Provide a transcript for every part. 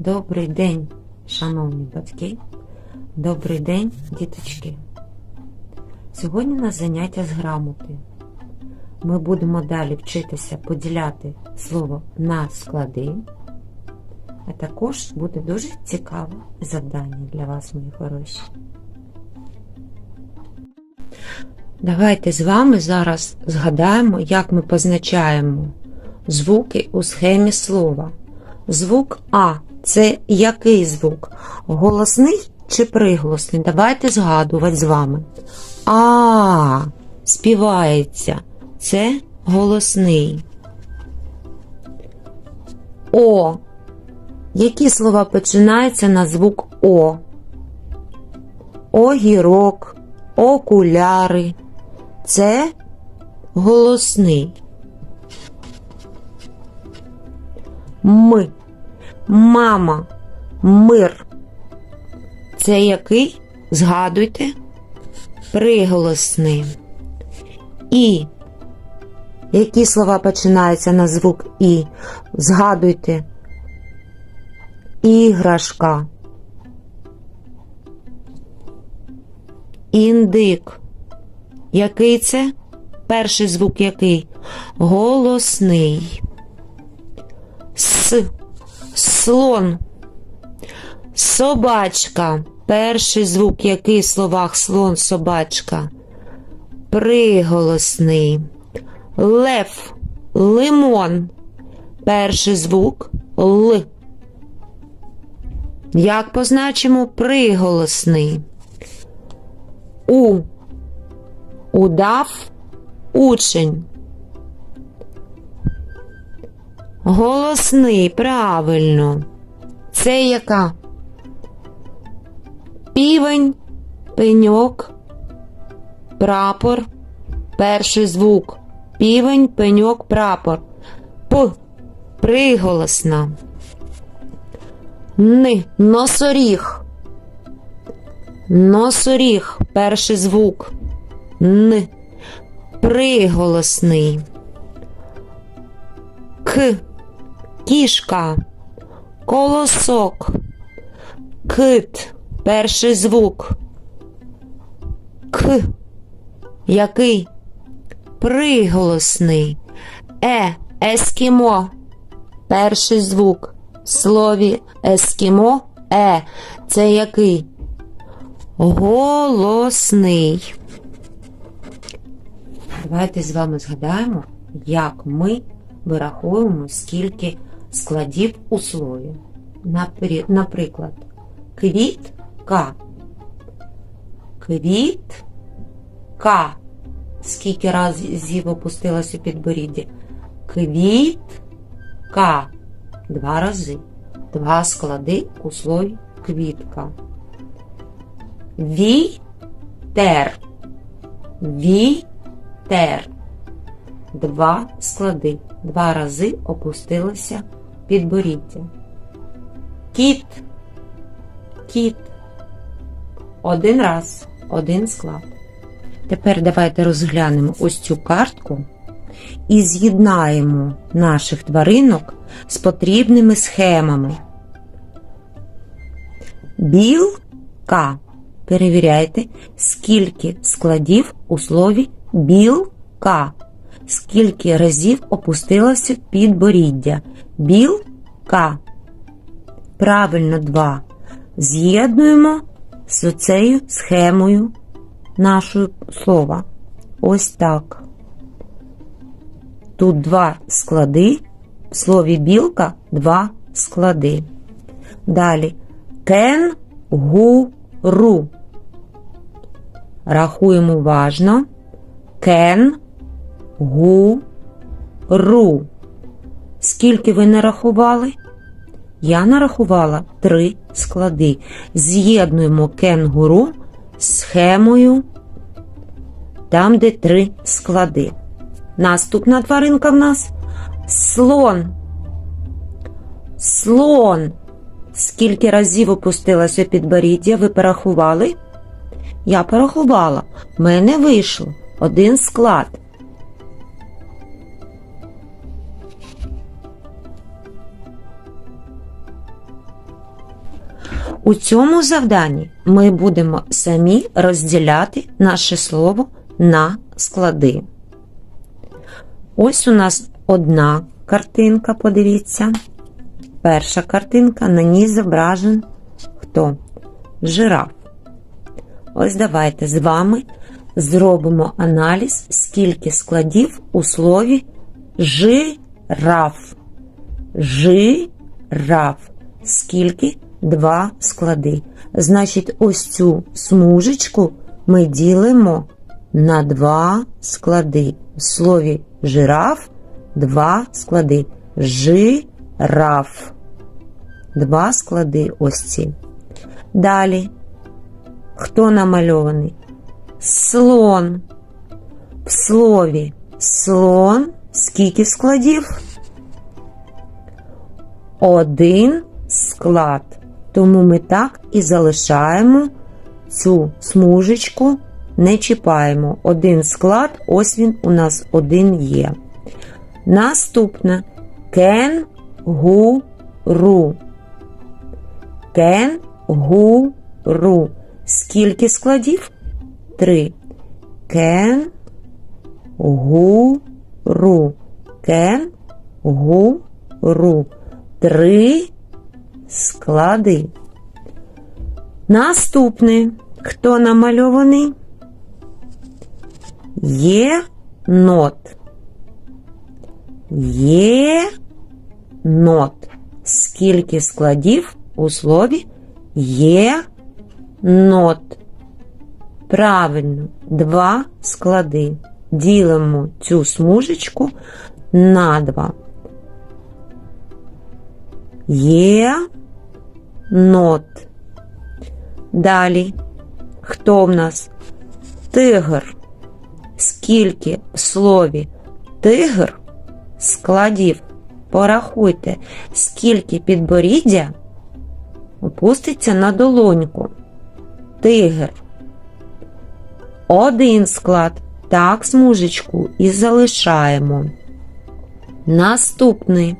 Добрий день, шановні батьки. Добрий день, діточки. Сьогодні у нас заняття з грамоти. Ми будемо далі вчитися поділяти слово на склади. А також буде дуже цікаве завдання для вас, мої хороші. Давайте з вами зараз згадаємо, як ми позначаємо звуки у схемі слова. Звук А це який звук? Голосний чи приголосний? Давайте згадувати з вами. А співається. Це голосний. О. Які слова починаються на звук О? Огірок, окуляри. Це голосний. Ми. Мама. Мир. Це який? Згадуйте. Приголосний. І. Які слова починаються на звук І? Згадуйте. Іграшка. Індик. Який це? Перший звук який? Голосний. С. Слон. Собачка. Перший звук який в словах слон собачка? Приголосний. Лев. Лимон. Перший звук Л. Як позначимо приголосний? У. Удав учень. Голосний, правильно. Це яка? Півень, пеньок, прапор. Перший звук. Півень, пеньок, прапор. П. Приголосна. Н. Носоріг. Носоріг. Перший звук. Н. Приголосний. К. Кішка. Колосок. Кит. Перший звук. К. Який? Приголосний. Е. Ескімо. Перший звук. В слові ескімо. Е. Це який? Голосний. Давайте з вами згадаємо, як ми вираховуємо, скільки складів у слові. Наприклад, квітка. Квітка. Скільки разів опустилась у підборідді? Квітка. Два рази. Два склади у слові квітка. Вітер. Вітер. Два склади. Два рази опустилося підборіддя. Кіт. Кіт. Один раз. Один склад. Тепер давайте розглянемо ось цю картку і з'єднаємо наших тваринок з потрібними схемами. Білка. Перевіряйте, скільки складів у слові білка. Скільки разів опустилося підборіддя. Білка. Правильно, два. З'єднуємо з цією схемою нашого слова. Ось так. Тут два склади. В слові білка два склади. Далі кенгуру. Рахуємо уважно. Кен гу ру. Скільки ви нарахували? Я нарахувала три склади. З'єднуємо кенгуру з схемою, там, де три склади. Наступна тваринка в нас слон. Слон. Скільки разів опустилося підборіддя, ви порахували? Я порахувала. В мене вийшло один склад. У цьому завданні ми будемо самі розділяти наше слово на склади. Ось у нас одна картинка, подивіться. Перша картинка, на ній зображен хто? Жираф. Ось давайте з вами зробимо аналіз, скільки складів у слові жираф. Жираф. Скільки? Два склади. Значить, ось цю смужечку ми ділимо на два склади. В слові жираф два склади. Жираф. Два склади ось ці. Далі. Хто намальований? Слон. В слові слон скільки складів? Один склад. Тому ми так і залишаємо цю смужечку, не чіпаємо. Один склад, ось він у нас один є. Наступне кенгуру. Кенгуру. Скільки складів? Три. Кенгуру. Кенгуру. Три склади. Наступний. Хто намальований? Є нот. Є нот. Скільки складів у слові є нот? Правильно, два склади. Ділимо цю смужечку на два. Є нот. Далі. Хто в нас? Тигр. Скільки в слові тигр складів? Порахуйте, скільки підборіддя опуститься на долоньку. Тигр. Один склад. Так, смужечку і залишаємо. Наступний.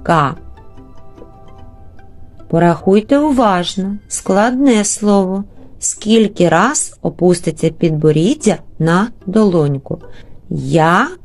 Ящірка. Порахуйте уважно, складне слово. Скільки раз опуститься підборіддя на долоньку. Я-щір-ка.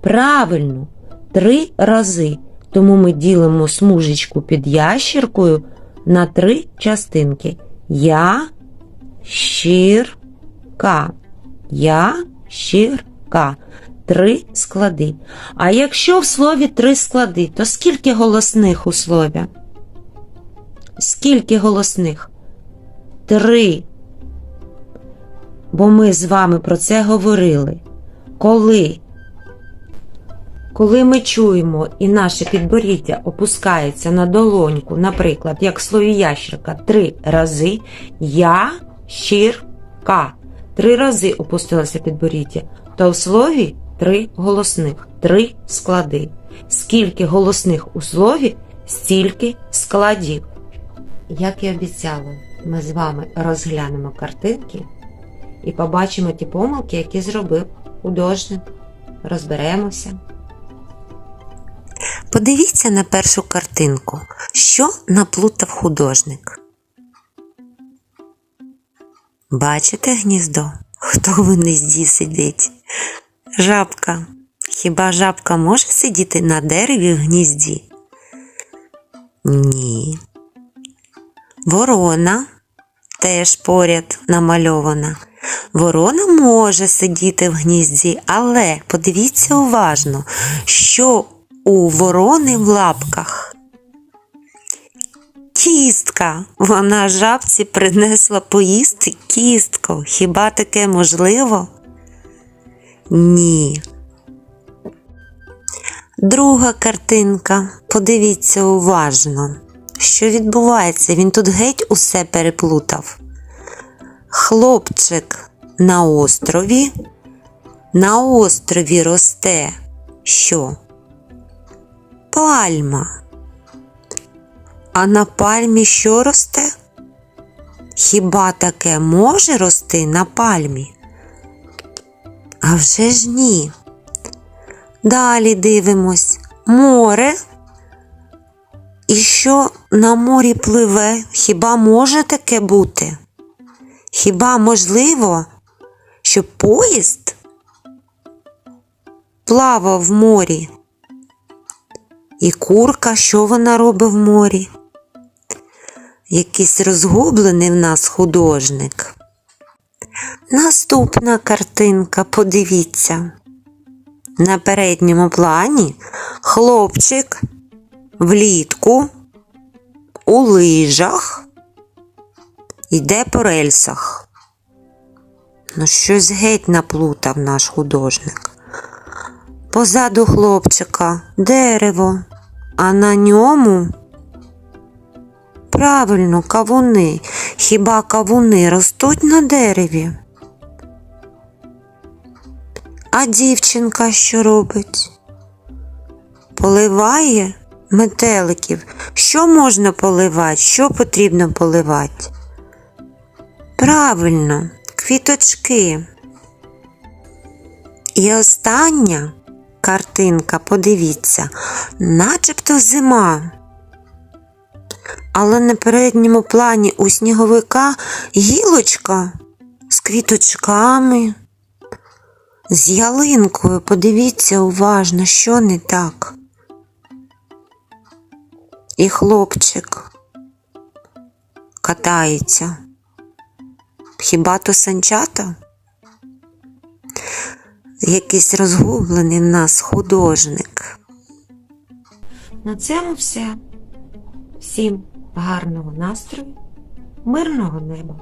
Правильно, три рази. Тому ми ділимо смужечку під ящіркою на три частинки. Я-щір-ка. Я-щір-ка. Три склади. А якщо в слові три склади, то скільки голосних у слові? Скільки голосних? Три. Бо ми з вами про це говорили. Коли? Коли ми чуємо і наше підборіддя опускається на долоньку, наприклад, як в слові ящерка, три рази я, щір, ка. Три рази опустилося підборіддя, то в слові три голосних, три склади. Скільки голосних у слові, стільки складів. Як і обіцяла, ми з вами розглянемо картинки і побачимо ті помилки, які зробив художник. Розберемося. Подивіться на першу картинку, що наплутав художник. Бачите гніздо? Хто в гнізді сидить? Жабка. Хіба жабка може сидіти на дереві в гнізді? Ні. Ворона теж поряд намальована. Ворона може сидіти в гнізді, але подивіться уважно, що у ворони в лапках. Кістка. Вона жабці принесла поїсти кістку. Хіба таке можливо? Ні. Друга картинка. Подивіться уважно. Що відбувається? Він тут геть усе переплутав. Хлопчик на острові. На острові росте що? Пальма. А на пальмі що росте? Хіба таке може рости на пальмі? А вже ж ні. Далі дивимось море. І що на морі пливе? Хіба може таке бути? Хіба можливо, щоб поїзд плавав в морі? І курка, що вона робить в морі? Якийсь розгублений в нас художник. Наступна картинка, подивіться. На передньому плані хлопчик влітку у лижах йде по рельсах. Ну, щось геть наплутав наш художник. Позаду хлопчика дерево, а на ньому правильно кавуни. Хіба кавуни ростуть на дереві? А дівчинка що робить? Поливає метеликів. Що можна поливати? Що потрібно поливати? Правильно, квіточки. І остання картинка, подивіться, начебто зима. Але на передньому плані у сніговика гілочка з квіточками, з ялинкою. Подивіться уважно, що не так. І хлопчик катається. Хіба то санчата? Якийсь розгублений в нас художник. На цьому все. Всім гарного настрою, мирного неба.